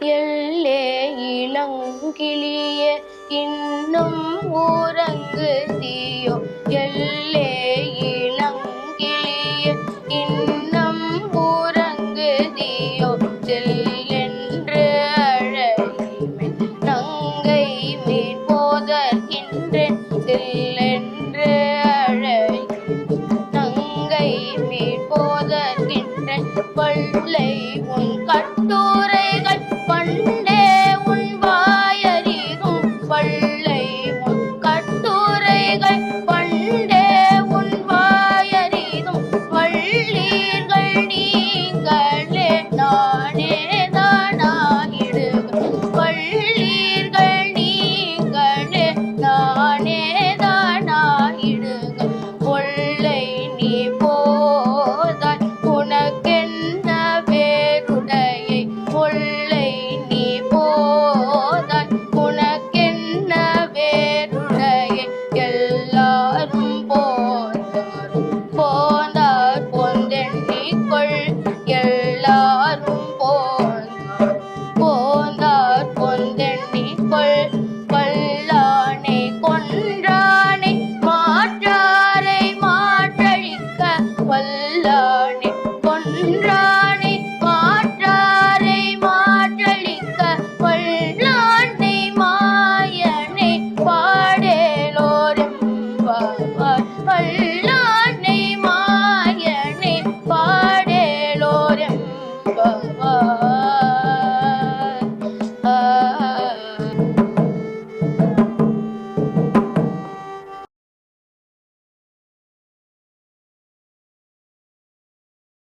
எல்லே இளங்கிளிய இன்னும் ஊரங்கு தீயோ. எல்லே இளங்கிளிய இன்னும் ஊரங்கு தீயோ. செல்லென்று அழகிமை நங்கை மீன் போதற்கின்றேன். செல்லென்று நங்கை மீன் போதற்கின்றேன். பள்ளை உன் கட்டு